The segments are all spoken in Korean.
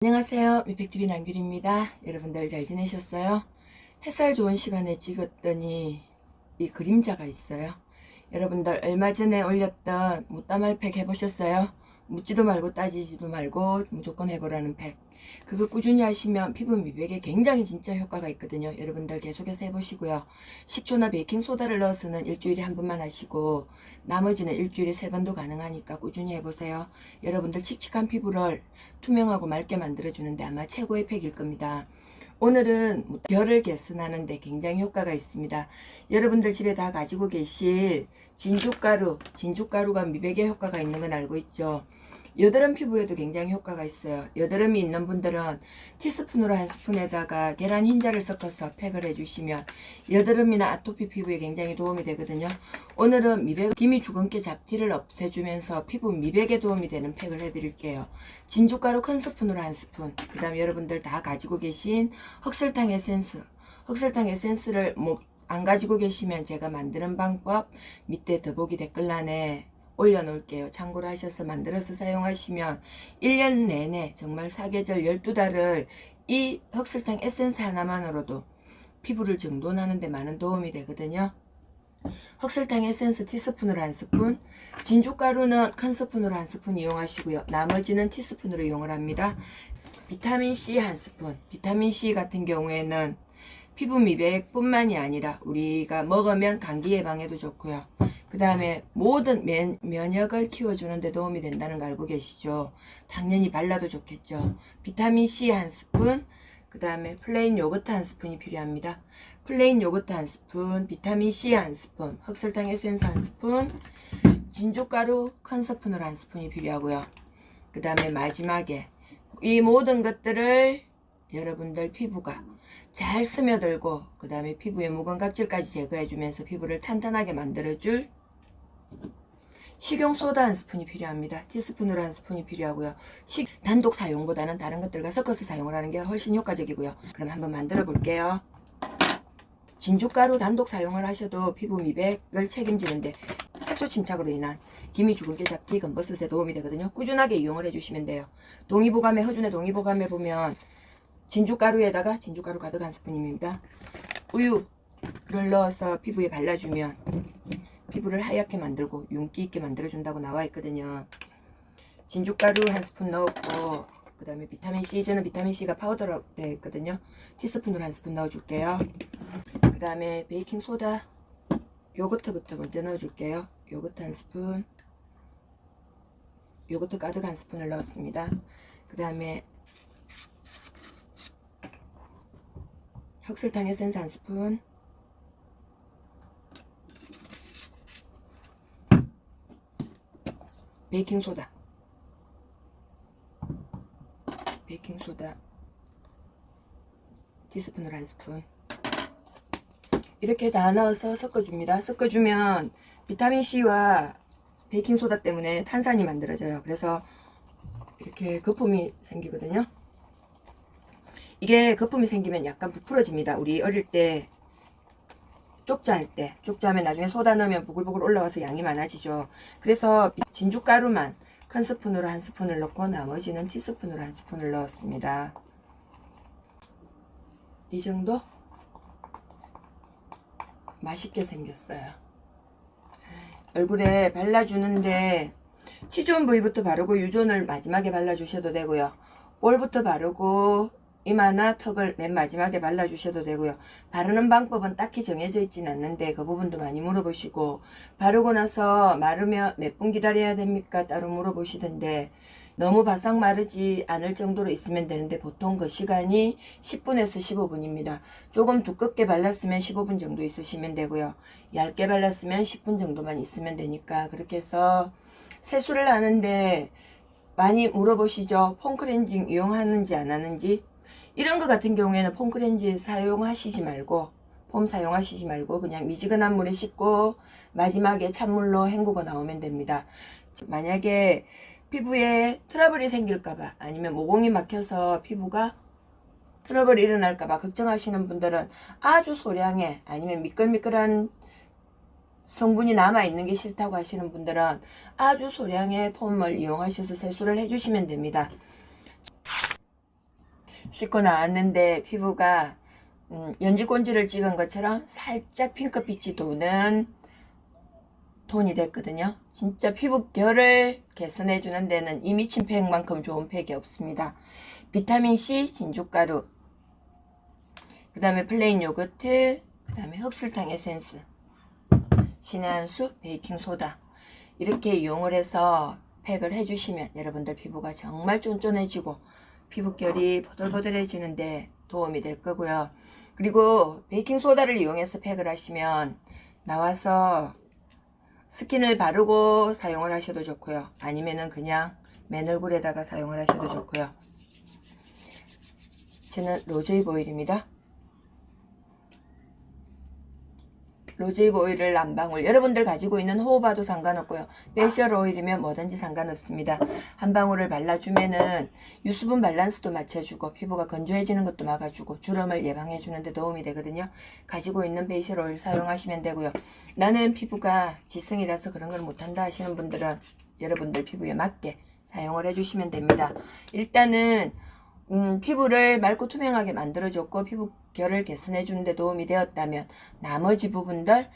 안녕하세요. 미팩TV 남규리입니다. 여러분들 잘 지내셨어요? 햇살 좋은 시간에 찍었더니 이 그림자가 있어요. 여러분들 얼마 전에 올렸던 무따말 팩 해보셨어요? 묻지도 말고 따지지도 말고 무조건 해보라는 팩. 그거 꾸준히 하시면 피부 미백에 굉장히 진짜 효과가 있거든요. 여러분들 계속해서 해보시고요. 식초나 베이킹소다를 넣어서는 일주일에 한 번만 하시고 나머지는 일주일에 세 번도 가능하니까 꾸준히 해보세요. 여러분들 칙칙한 피부를 투명하고 맑게 만들어주는데 아마 최고의 팩일 겁니다. 오늘은 결을 개선하는데 굉장히 효과가 있습니다. 여러분들 집에 다 가지고 계실 진주가루, 진주가루가 미백에 효과가 있는 건 알고 있죠. 여드름 피부에도 굉장히 효과가 있어요. 여드름이 있는 분들은 티스푼으로 한 스푼에다가 계란 흰자를 섞어서 팩을 해주시면 여드름이나 아토피 피부에 굉장히 도움이 되거든요. 오늘은 미백, 기미 주근깨 잡티를 없애주면서 피부 미백에 도움이 되는 팩을 해드릴게요. 진주가루 큰 스푼으로 한 스푼, 그 다음에 여러분들 다 가지고 계신 흑설탕 에센스, 흑설탕 에센스를 뭐안 가지고 계시면 제가 만드는 방법 밑에 더보기 댓글란에 올려놓을게요. 참고로 하셔서 만들어서 사용하시면 1년 내내 정말 사계절 12달을 이 흑설탕 에센스 하나만으로도 피부를 정돈하는 데 많은 도움이 되거든요. 흑설탕 에센스 티스푼으로 한 스푼, 진주가루는 큰 스푼으로 한 스푼 이용하시고요. 나머지는 티스푼으로 이용을 합니다. 비타민 C 한 스푼. 비타민 C 같은 경우에는 피부 미백뿐만이 아니라 우리가 먹으면 감기 예방에도 좋고요. 그 다음에 모든 면, 면역을 키워주는 데 도움이 된다는 거 알고 계시죠? 당연히 발라도 좋겠죠. 비타민 C 한 스푼, 그 다음에 플레인 요거트 한 스푼이 필요합니다. 플레인 요거트 한 스푼, 비타민 C 한 스푼, 흑설탕 에센스 한 스푼, 진주가루 큰 스푼으로 한 스푼이 필요하고요. 그 다음에 마지막에 이 모든 것들을 여러분들 피부가 잘 스며들고 그 다음에 피부의 묵은 각질까지 제거해주면서 피부를 탄탄하게 만들어줄 식용소다 한 스푼이 필요합니다. 티스푼으로 한 스푼이 필요하고요. 식 단독 사용보다는 다른 것들과 섞어서 사용을 하는 게 훨씬 효과적이고요. 그럼 한번 만들어 볼게요. 진주가루 단독 사용을 하셔도 피부 미백을 책임지는데 색소 침착으로 인한 기미 주근깨 잡티 검버섯에 도움이 되거든요. 꾸준하게 이용을 해주시면 돼요. 동의보감에 허준의 동의보감에 보면 진주가루에다가 진주가루 가득 한 스푼입니다. 우유를 넣어서 피부에 발라주면 피부를 하얗게 만들고 윤기 있게 만들어준다고 나와 있거든요. 진주가루 한 스푼 넣었고 그 다음에 비타민C 저는 비타민C가 파우더로 되어 있거든요. 티스푼으로 한 스푼 넣어줄게요. 그 다음에 베이킹소다 요거트부터 먼저 넣어줄게요. 요거트 한 스푼 요거트 가득 한 스푼을 넣었습니다. 그 다음에 흑설탕 에센스 한 스푼. 베이킹소다. 베이킹소다. 티스푼으로 한 스푼. 이렇게 다 넣어서 섞어줍니다. 섞어주면 비타민C와 베이킹소다 때문에 탄산이 만들어져요. 그래서 이렇게 거품이 생기거든요 이게 거품이 생기면 약간 부풀어집니다 우리 어릴 때 쪽자 할 때, 쪽자 하면 나중에 소다 넣으면 부글부글 올라와서 양이 많아지죠. 그래서 진주가루만 큰 스푼으로 한 스푼을 넣고 나머지는 티스푼으로 한 스푼을 넣었습니다. 이 정도? 맛있게 생겼어요. 얼굴에 발라주는데 T존 부위부터 바르고 U존을 마지막에 발라주셔도 되고요. 볼부터 바르고 이마나 턱을 맨 마지막에 발라주셔도 되고요. 바르는 방법은 딱히 정해져 있진 않는데 그 부분도 많이 물어보시고 바르고 나서 마르면 몇 분 기다려야 됩니까? 따로 물어보시던데 너무 바싹 마르지 않을 정도로 있으면 되는데 보통 그 시간이 10분에서 15분입니다. 조금 두껍게 발랐으면 15분 정도 있으시면 되고요. 얇게 발랐으면 10분 정도만 있으면 되니까 그렇게 해서 세수를 하는데 많이 물어보시죠. 폼크렌징 이용하는지 안 하는지 이런 거 같은 경우에는 폼크렌즈 사용하시지 말고 폼 사용하시지 말고 그냥 미지근한 물에 씻고 마지막에 찬물로 헹구고 나오면 됩니다. 만약에 피부에 트러블이 생길까봐 아니면 모공이 막혀서 피부가 트러블이 일어날까봐 걱정하시는 분들은 아주 소량의 아니면 미끌미끌한 성분이 남아있는 게 싫다고 하시는 분들은 아주 소량의 폼을 이용하셔서 세수를 해주시면 됩니다. 씻고 나왔는데 피부가 음, 연지곤지를 찍은 것처럼 살짝 핑크빛이 도는 톤이 됐거든요. 진짜 피부 결을 개선해 주는 데는 이 미친 팩만큼 좋은 팩이 없습니다. 비타민 C, 진주가루, 그 다음에 플레인 요거트, 그 다음에 흑설탕 에센스, 신의 한수, 베이킹 소다 이렇게 이용을 해서 팩을 해주시면 여러분들 피부가 정말 쫀쫀해지고 피부결이 보들보들해지는데 도움이 될 거고요. 그리고 베이킹 소다를 이용해서 팩을 하시면 나와서 스킨을 바르고 사용을 하셔도 좋고요. 아니면은 그냥 맨 얼굴에다가 사용을 하셔도 좋고요. 저는 로즈잎 오일입니다. 로즈잎 오일을 한 방울 여러분들 가지고 있는 호호바도 상관없고요. 페이셜 오일이면 뭐든지 상관없습니다. 한 방울을 발라주면은 유수분 밸런스도 맞춰주고 피부가 건조해지는 것도 막아주고 주름을 예방해주는 데 도움이 되거든요. 가지고 있는 페이셜 오일 사용하시면 되고요. 나는 피부가 지성이라서 그런 걸 못한다 하시는 분들은 여러분들 피부에 맞게 사용을 해주시면 됩니다. 일단은 음, 피부를 맑고 투명하게 만들어줬고 피부 결을 개선해 주는 데 도움이 되었다면 나머지 부분들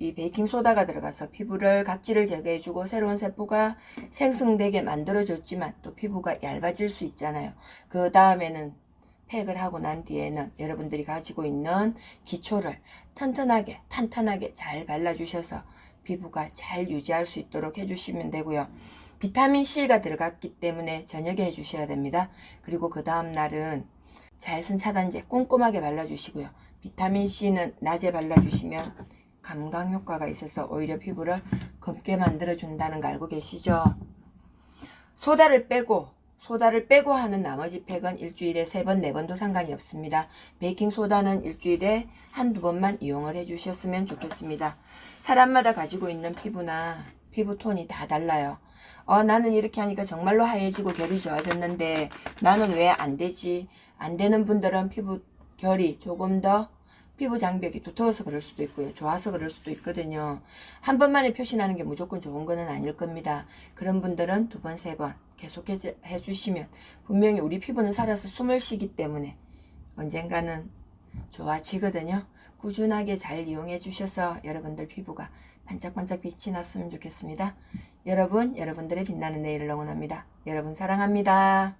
이 베이킹 소다가 들어가서 피부를 각질을 제거해 주고 새로운 세포가 생성되게 만들어 줬지만 또 피부가 얇아질 수 있잖아요. 그 다음에는 팩을 하고 난 뒤에는 여러분들이 가지고 있는 기초를 튼튼하게 탄탄하게 잘 발라주셔서 피부가 잘 유지할 수 있도록 해주시면 되고요. 비타민 C가 들어갔기 때문에 저녁에 해주셔야 됩니다. 그리고 그 다음 날은 자외선 차단제 꼼꼼하게 발라주시고요. 비타민 C는 낮에 발라주시면 감강 효과가 있어서 오히려 피부를 검게 만들어준다는 거 알고 계시죠? 소다를 빼고 소다를 빼고 하는 나머지 팩은 일주일에 세 번, 네 번도 상관이 없습니다. 베이킹 소다는 일주일에 한두 번만 이용을 해주셨으면 좋겠습니다. 사람마다 가지고 있는 피부나 피부 톤이 다 달라요. 어, 나는 이렇게 하니까 정말로 하얘지고 결이 좋아졌는데 나는 왜 안 되지? 안 되는 분들은 피부 결이 조금 더 피부 장벽이 두터워서 그럴 수도 있고요. 좋아서 그럴 수도 있거든요. 한 번만에 표시나는 게 무조건 좋은 거는 아닐 겁니다. 그런 분들은 두 번, 세 번 계속 해- 해주시면 분명히 우리 피부는 살아서 숨을 쉬기 때문에 언젠가는 좋아지거든요. 꾸준하게 잘 이용해 주셔서 여러분들 피부가 반짝반짝 빛이 났으면 좋겠습니다. 여러분, 여러분들의 빛나는 내일을 응원합니다. 여러분 사랑합니다.